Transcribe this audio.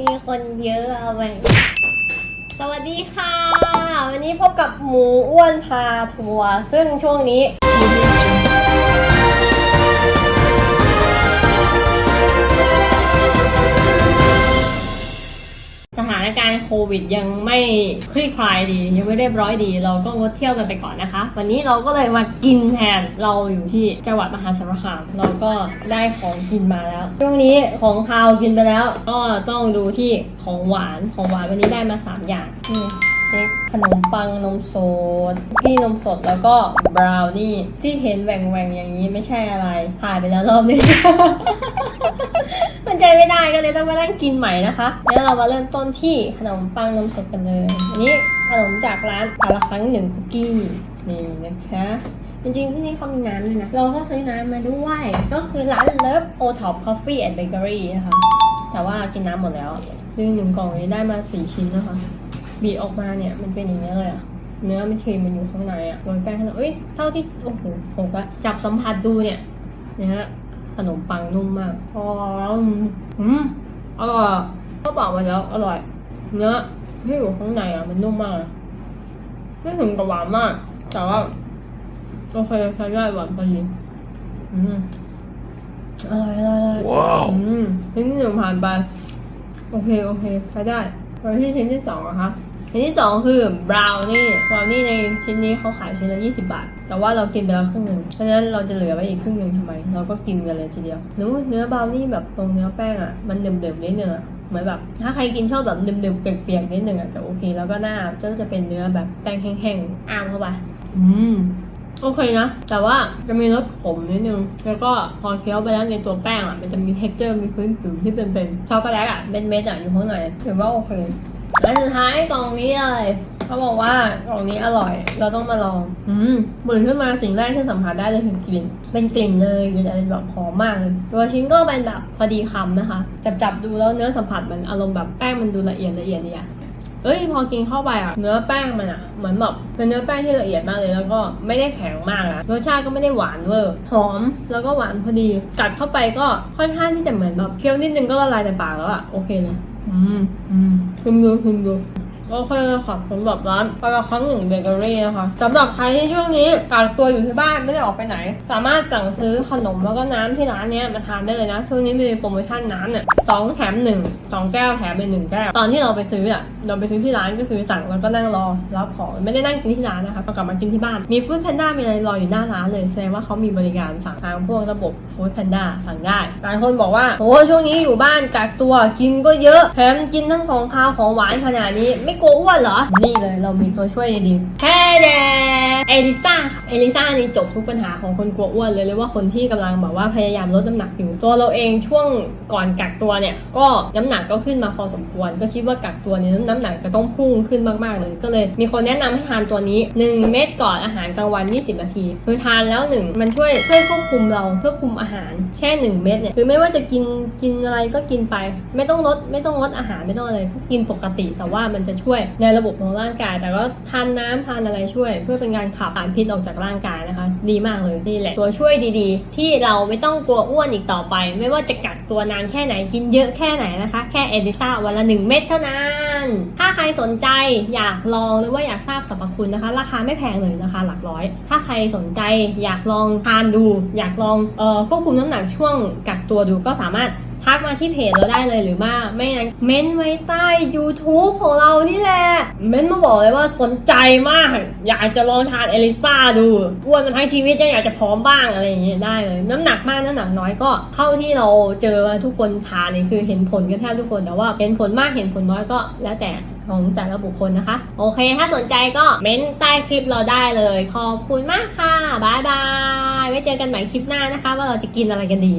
มีคนเยอะเอาไปสวัสดีค่ะ วันนี้พบกับหมูอ้วนพาทัวร์ซึ่งช่วงนี้ การณ์โควิดยังไม่คลี่คลายดี ยังไม่เรียบร้อยดี เราก็งดเที่ยวกันไปก่อนนะคะ วันนี้เราก็เลยมากินแทนเราอยู่ที่จังหวัดมหาสารคามเราก็ได้ของกินมาแล้วช่วงนี้ของคาวกินไปแล้ว ก็ต้องดูที่ของหวานของหวานวันนี้ได้มา 3 อย่าง เค้กขนมปังนมสดพี่นมสดแล้วก็บราวนี่ที่เห็นแหว่งๆอย่างนี้ไม่ใช่อะไรถ่ายไปแล้วรอบนึง มันใจไม่ได้ก็เลยต้องมานั่งกินใหม่นะคะแล้วเรามาเริ่มต้นที่ขนมปังนมสดกันเลย อันนี้ขนมจากร้านปาละครั้งหนึ่งคุกกี้นี่นะคะจริงๆที่นี่เขามีน้ำด้วยนะ เราก็ซื้อน้ำมาด้วย ก็คือร้าน Love O Top Coffee and Bakery นะคะ แต่ว่ากินน้ำหมดแล้ว ซึ่งหนึ่งกล่องนี้ได้มาสี่ชิ้นนะคะ บีบออกมาเนี่ยมันเป็นอย่างนี้เลยอะเนื้อมันครีมมันอยู่ข้างในอะโรยแป้งข้างในเอ้ยเท่าที่โอ้โหผมก็จับสัมผัสดูเนี่ยนะฮะขนมปังนุ่มมากหอมอืมอร่อยก็บอกมาแล้วอร่อย เนื้อที่อยู่ข้างในอะมันนุ่มมากอะไม่ถึงกับหวานมาก แต่ว่าโอเคใช้ได้หวานพอดีอืมอร่อยอร่อยอร่อยว้าวอืมชิ้นที่หนึ่งผ่านไป โอเค โอเคใช้ได้ไปที่ชิ้นที่สองนะคะ ชิ้นที่สองคือบราวนี่บราวนี่ในชิ้นนี้เขาขายชิ้นละ20 บาท แต่ว่าเรากินไปแล้วครึ่งหนึ่งเพราะฉะนั้นเราจะเหลือไว้อีกครึ่งหนึ่งทำไม เราก็กินกันเลยทีเดียวเนื้อเนื้อบราวนี่แบบตรงเนื้อแป้งอะ มันเดิมๆนิดนึงอะเหมือนแบบถ้าใครกินชอบแบบเดิมๆเปียกๆนิดนึงอะจะโอเค แล้วก็หน้าก็จะเป็นเนื้อแบบแป้งแห้งๆอ้ามเข้าไปอืมโอเคนะ แต่ว่าจะมีรสขมนิดนึง แล้วก็พอเคี้ยวไปแล้วในตัวแป้งอะ มันจะมี t e x t อร์มีพื้นผิวที่เป็นเป็นช็อกโกแลตอะเป็นเม็ดอะอยู่ข้างในถือว่าโอเค และสุดท้ายกล่องนี้เลยเขาบอกว่ากล่องนี้อร่อย เราต้องมาลอง อืมเปิดขึ้นมาสิ่งแรกที่สัมผัสได้เลยคือกลิ่น เป็นกลิ่นเนยเป็นอะไรแบบหอมมากเลยตัวชิ้นก็เป็นแบบพอดีคำนะคะ จับจับๆดูแล้วเนื้อสัมผัสมันอารมณ์แบบแป้งมันดูละเอียดละเอียดดีอะเอ้ยพอกินเข้าไปอะเนื้อแป้งมันอะเหมือนแบบเป็นเนื้อแป้งที่ละเอียดมากเลยแล้วก็ไม่ได้แข็งมากนะรสชาติก็ไม่ได้หวานเวอร์หอมแล้วก็หวานพอดี กัดเข้าไปก็ค่อนข้างที่จะเหมือนแบบเคี้ยวนิดนึงก็ละลายในปากแล้วอะโอเคเล ยอืมอืมชิมดูชิมดู โอเคค่ะสำหรับร้านปลาครั้งหนึ่งเบเกอรี่นะคะสำหรับใครที่ช่วงนี้กักตัวอยู่ที่บ้านไม่ได้ออกไปไหน สามารถสั่งซื้อขนมแล้วก็น้ำที่ร้านเนี้ยมาทานได้เลยนะ ช่วงนี้มีโปรโมชั่นน้ำเนี่ยสองแถมหนึ่งสองแก้วแถมเป็นหนึ่งแก้ว ตอนที่เราไปซื้ออะเราไปซื้อที่ร้านก็ซื้อสั่งแล้วก็นั่งรอรับของไม่ได้นั่งกินที่ร้านนะคะก็กลับมากินที่บ้านมีฟู้ดแพนด้ามีอะไรรออยู่หน้าร้านเลยแสดงว่าเขามีบริการสั่งทางพวกระบบฟู้ดแพนด้าสั่งได้หลายคนบอกว่าโอ้ช่วงนี้อยู่บ้านกักตัวกินก็เยอะแถมกินทั้งของคาวของหวานขนาดนี้ไม่กลัวอ้วนเหรอ นี่เลยเรามีตัวช่วยดีๆแฮ่แดเอลิซ่าค่ะเอลิซ่านี่จบทุกปัญหาของคนกลัวอ้วนเลยเรียกว่าคนที่กำลังแบบว่าพยายามลดน้ำหนักอยู่ตัวเราเองช่วงก่อนกักตัวเนี่ย ก็น้ำหนักก็ขึ้นมาพอสมควร ก็คิดว่ากักตัวเนี่ยน้ำหนักจะต้องพุ่งขึ้นมากๆเลย ก็เลย มีคนแนะนำให้ทานตัวนี้ 1 เม็ดก่อนอาหารกลางวัน 20 นาทีคือทานแล้วหนึ่งมันช่วยช่วยควบคุมเราเพื่อคุมอาหารแค่ 1 เม็ดเนี่ยคือไม่ว่าจะกินกินอะไรก็กินไป ไม่ต้องลดไม่ต้องลดอาหารไม่ต้องอะไรก็กินปกติแต่ว่ามันจะช่วยในระบบของร่างกาย แต่ก็ทานน้ำทานอะไรช่วย เพื่อเป็นการขับสารพิษออกจากร่างกายนะคะ ดีมากเลยนี่แหละตัวช่วยดีๆ ที่เราไม่ต้องกลัวอ้วนอีกต่อไป ไม่ว่าจะกักตัวนานแค่ไหนกินเยอะแค่ไหนนะคะ แค่เอดิซ่าวันละ 1 เม็ดเท่านั้นถ้าใครสนใจอยากลองหรือว่าอยากทราบสรรพคุณนะคะ ราคาไม่แพงเลยนะคะ หลักร้อย ถ้าใครสนใจอยากลองทานดู อยากลองเอ่อควบคุมน้ำหนักช่วงกักตัวดูก็สามารถ ทักมาที่เพจเราได้เลยหรือว่าไม่งั้นเม้นไว้ใต้ YouTube ของเรานี่แหละ เม้นมาบอกเลยว่าสนใจมาก อยากจะลองทานเอลิซ่าดูอ้วนมาทั้งชีวิตยังอยากจะพร้อมบ้างอะไรอย่างเงี้ยได้เลย น้ำหนักมากน้ำหนักน้อยก็เท่าที่เราเจอมาทุกคนทานนี่คือเห็นผลกันแทบทุกคนแต่ว่าเห็นผลมากเห็นผลน้อยก็แล้วแต่ของแต่ละบุคคลนะคะ โอเค ถ้าสนใจก็เม้นใต้คลิปเราได้เลย ขอบคุณมากค่ะบายบาย ไว้เจอกันใหม่คลิปหน้านะคะ ว่าเราจะกินอะไรกันดี